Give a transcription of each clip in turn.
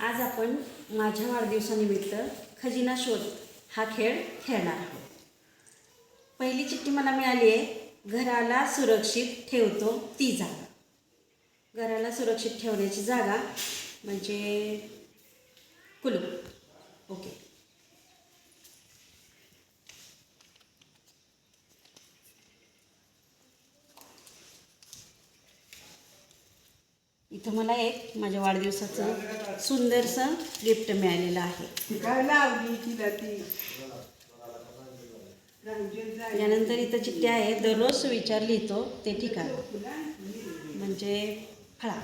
आज आपण माझ्या वाढदिवसानिमित्त खजिना शोध हा खेळ खेळणार आहोत. पहिली चिठ्ठी मला मिळाली आहे घराला सुरक्षित ठेवतो ती जागा. घराला सुरक्षित ठेवण्याची जागा म्हणजे कुलूप. ओके. इथं मला एक माझ्या वाढदिवसाचं सुंदरसं गिफ्ट मिळालेलं आहे. यानंतर इथं चिठ्ठ्या आहे दररोज सुविचार लिहितो ते ठिकाण. म्हणजे फळा.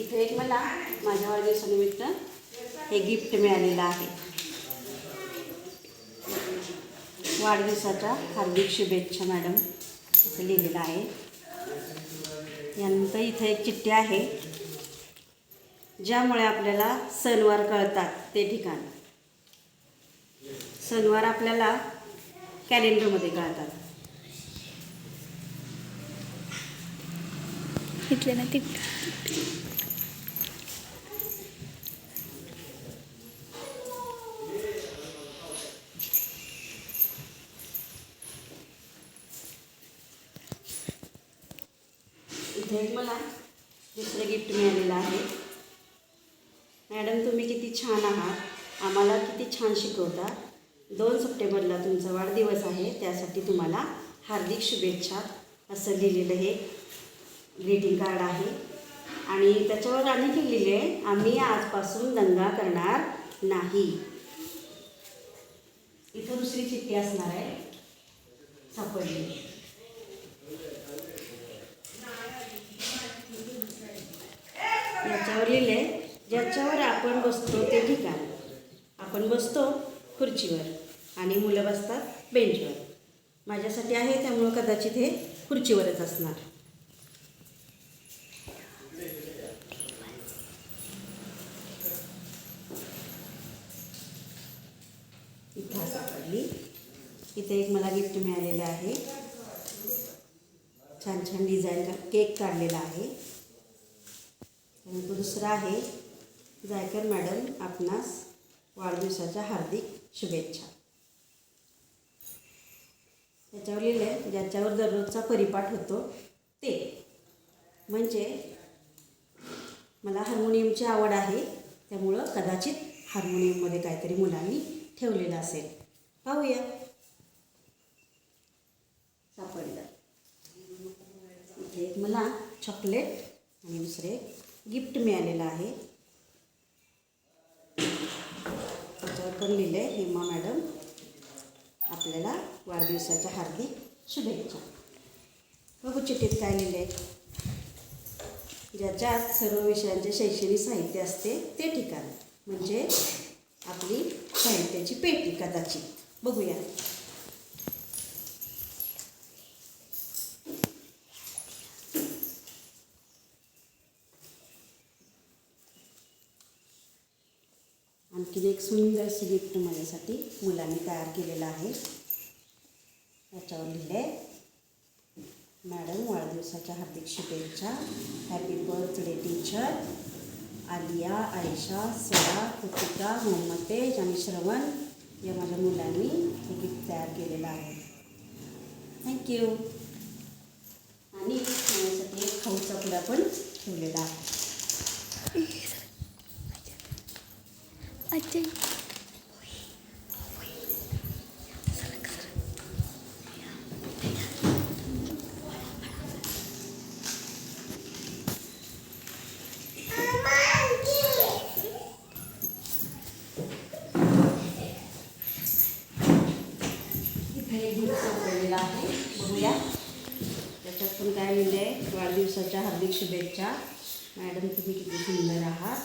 इथे एक मला माझ्या वाढदिवसानिमित्त हे गिफ्ट मिळालेलं आहे. वाढदिवसाच्या हार्दिक शुभेच्छा मॅडम असं लिहिलेलं आहे. यानंतर इथे एक चिठ्ठी आहे. ज्यामुळे आपल्याला सणवार कळतात ते ठिकाण. सणवार आपल्याला कॅलेंडरमध्ये कळतात. इथले ना तिकडे मध्ये एक मला. दुसरं गिफ्ट मिळालेलं आहे. मॅडम तुम्ही किती छान आहात. आम्हाला किती छान शिकवता. दोन सप्टेंबरला तुमचा वाढदिवस आहे. त्यासाठी तुम्हाला हार्दिक शुभेच्छा. असं लिहिलेलं हे ग्रीटिंग कार्ड आहे. आणि त्याच्यावर आणखी लिहिले आहे. आम्ही आजपासून दंगा करणार नाही. इथं दुसरी चिठ्ठी असणार आहे. सापडली. याच्यावर लिहिलं आहे. ज्याच्यावर आपण बसतो ते ठिकाण. आपण बसतो खुर्चीवर आणि मुलं बसतात बेंचवर. माझ्यासाठी आहे त्यामुळं कदाचित हे खुर्चीवरच असणार. इथं सापडली इथे एक मला गिफ्ट मिळालेलं आहे. छान छान डिझाईन का केक काढलेला आहे. दुसरा आहे जायकर मॅडम आपणास वाढदिवसाच्या हार्दिक शुभेच्छा. त्याच्यावर लिहिलं आहे ज्याच्यावर दररोजचा परिपाठ होतो ते. म्हणजे मला हार्मोनियमची आवड आहे त्यामुळं कदाचित हार्मोनियममध्ये काहीतरी मुलांनी ठेवलेलं असेल. पाहूया. सापडलं. एक मला चॉकलेट आणि दुसरे गिफ्ट मिळालेलं आहे. त्याच्यावर पण लिहिलं आहे हेमा मॅडम. आपल्याला वाढदिवसाच्या हार्दिक शुभेच्छा. बघू चिठ्ठीत काय लिहिलं आहे ज्याच्यात सर्व विषयांचे शैक्षणिक साहित्य असते ते ठिकाण. म्हणजे आपली साहित्याची पेटी कदाचित. बघूया. आणखी एक सुंदरसं गिफ्ट माझ्यासाठी मुलांनी तयार केलेलं आहे. त्याच्यावर लिहिले आहे मॅडम वाढदिवसाच्या हार्दिक शुभेच्छा. Happy birthday teacher Aliya Ayesha Sara Kritika मोहम्मतेज आणि श्रवण या माझ्या मुलांनी हे गिफ्ट तयार केलेलं आहे. थँक्यू आणि माझ्यासाठी एक खाऊचा पुडा पण ठेवलेला आहे. अच्छा आहे. बघूया. त्याच्यात पण काय म्हणजे वाढदिवसाच्या हार्दिक शुभेच्छा. मॅडम तुम्ही किती सुंदर आहात.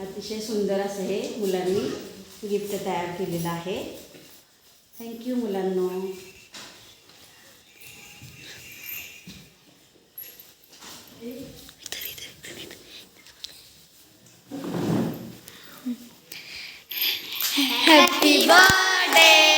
अतिशय सुंदर अस है मुला गिफ्ट तैयार के लिए थैंक यू मुला Happy birthday.